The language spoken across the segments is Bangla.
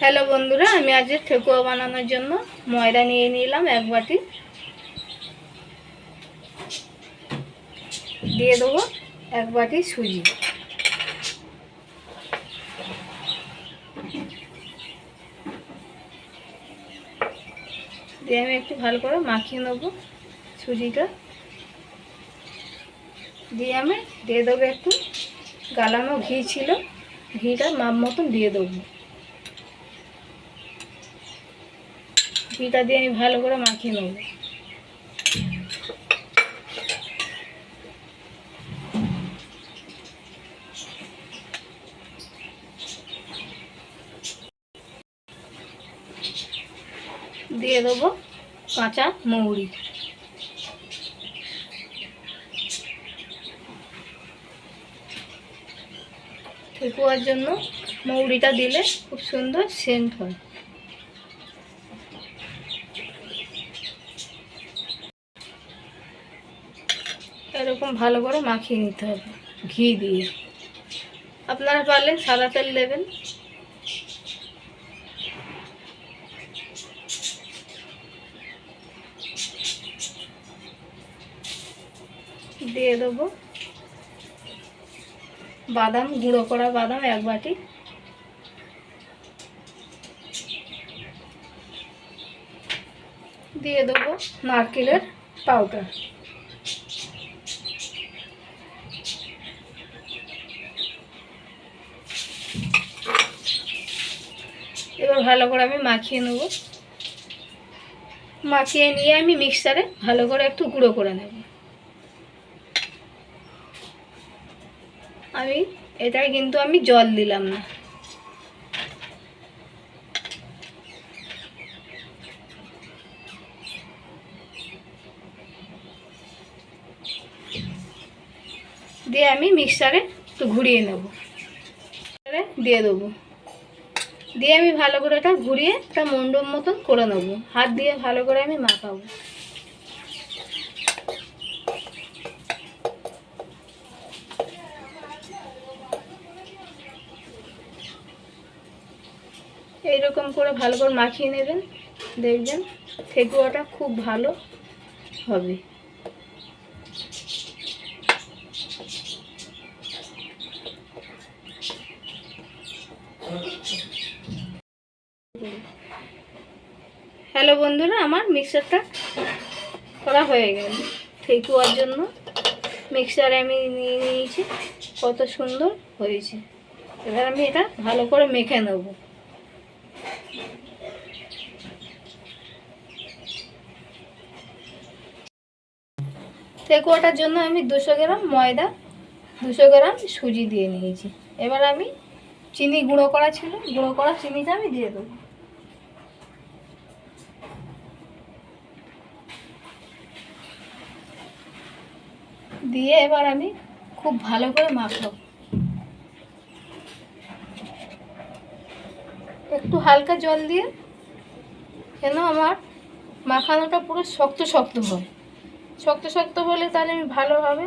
হ্যালো বন্ধুরা, আমি আজ ঠেকুয়া বানানোর জন্য ময়দা নিয়ে নিলাম এক বাটি। দিয়ে দেবো এক বাটি সুজি। দিয়ে আমি একটু ভালো করে মাখিয়ে নেব সুজিটা। দিয়ে আমি, দিয়ে দেবো একটু, গালানো ঘি ছিল, ঘিটা মাপ মতন দিয়ে দেবো। ঘিটা দিয়ে আমি ভালো করে মাখিয়ে নেব। দিয়ে দেবো কাঁচা মৌরি। ঠেকুয়ার জন্য মৌরিটা দিলে খুব সুন্দর সেন্ট হয়। এরকম ভালো করে মাখিয়ে নিতে হবে। ঘি দিয়ে। আপনারা পারলে সাদা তেল দেবেন। দিয়ে দেবো বাদাম, গুঁড়ো করা বাদাম এক বাটি। দিয়ে দেবো নারকেলের পাউডার এবার ভালো করে আমি মাখিয়ে নেব। মাখিয়ে নিয়ে আমি মিক্সারে ভালো করে একটু গুঁড়ো করে নেব। আমি এটাই কিন্তু আমি জল দিলাম না। দিয়ে আমি মিক্সারে একটু ঘুরিয়ে নেব। দিয়ে দেবো। দিয়ে আমি ভালো করে এটা ঘুরিয়ে একটা মন্ডপ মতন করে নেব। হাত দিয়ে ভালো করে আমি মাখাবো। এইরকম করে ভালো করে মাখিয়ে নেবেন। দেখবেন ঠেকুয়াটা খুব ভালো হবে। হ্যালো বন্ধুরা, আমার মিক্সারটা করা হয়ে গেল। ঠেকুয়ার জন্য মিক্সারে আমি নিয়ে নিয়েছি, কত সুন্দর হয়েছে। এবার আমি এটা ভালো করে মেখে নেব। ঠেকুয়াটার জন্য আমি দুশো গ্রাম ময়দা, দুশো গ্রাম সুজি দিয়ে নিয়েছি। এবার আমি চিনি গুঁড়ো করা ছিল, গুঁড়ো করা চিনিটা আমি দিয়ে দেবো। দিয়ে এবার আমি খুব ভালো করে মাখব। একটু হালকা জল দিয়ে কেন আমার মাখানোটা পুরো শক্ত শক্ত হয়। শক্ত শক্ত হলে তাহলে আমি ভালোভাবে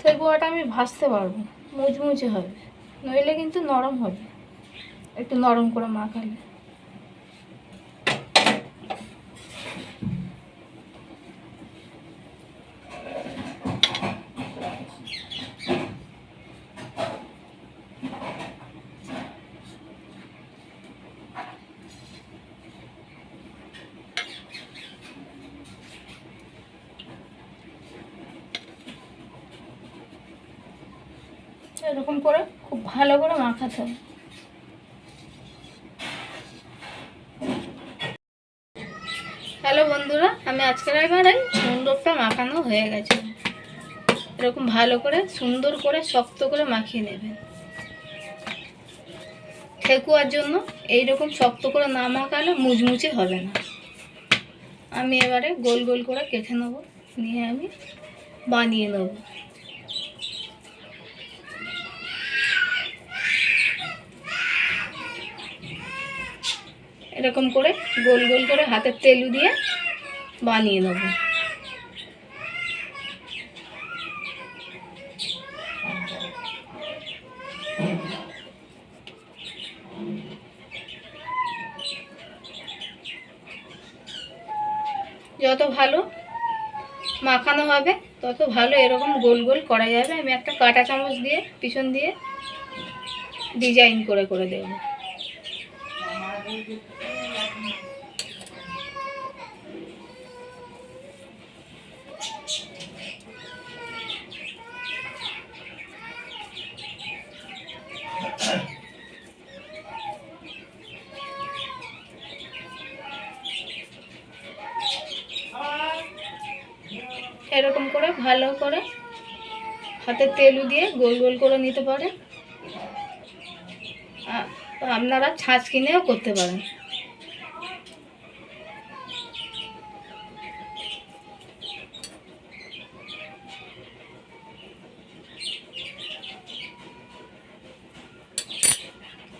ঠেকুয়াটা আমি ভাজতে পারব, মুচমুচে হবে। নইলে কিন্তু নরম হবে, একটু নরম করে মাখালে। এরকম করে খুব ভালো করে মাখাতে হবে হ্যালো বন্ধুরা, আমি আজকের এবারে সুন্দরটা মাখানো হয়ে গেছে। এরকম ভালো করে, সুন্দর করে, শক্ত করে মাখিয়ে নেবেন। ঠেকুয়ার জন্য এই রকম শক্ত করে না মাখালে মুচমুচে হবে না। আমি এবারে গোল গোল করে কেটে নেব, নিয়ে আমি বানিয়ে নেব। এরকম করে গোল গোল করে হাতের তেলু দিয়ে বানিয়ে নেব। যত ভালো মাখানো হবে, তত ভালো এরকম গোল গোল করা যাবে। আমি একটা কাটা চামচ দিয়ে পিছন দিয়ে ডিজাইন করে করে দেবো। এরকম করে, ভালো করে হাতে তেলু দিয়ে গোল গোল করে নিতে পারেন আপনারা ছাঁচ কিনেও করতে পারেন।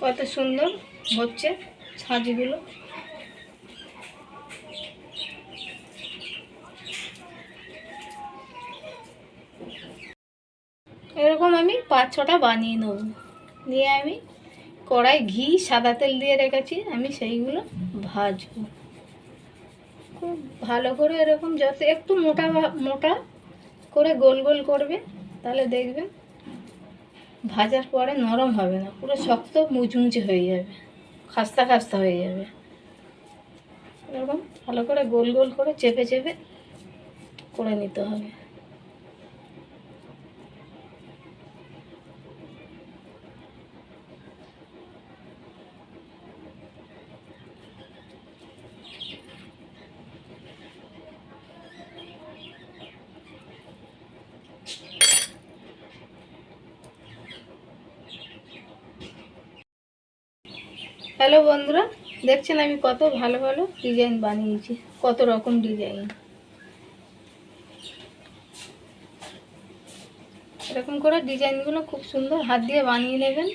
কত সুন্দর হচ্ছে ছাঁচগুলো। এরকম আমি পাঁচ ছটা বানিয়ে নেব। নিয়ে আমি কড়াই ঘি, সাদা তেল দিয়ে রেখেছি, আমি সেইগুলো ভাজবো। খুব ভালো করে এরকম যত একটু মোটা মোটা করে গোল গোল করবে, তাহলে দেখবেন ভাজার পরে নরম হবে না, পুরো শক্ত মুচমুচে হয়ে যাবে, খাস্তা খাস্তা হয়ে যাবে। এরকম ভালো করে গোল গোল করে চেপে চেপে করে নিতে হবে। হ্যালো বন্ধুরা, দেখছেন আমি কত ভালো ভালো ডিজাইন বানিয়েছি, কত রকম ডিজাইন এরকম করে ডিজাইনগুলো খুব সুন্দর, হাত দিয়ে বানিয়ে নেবেন।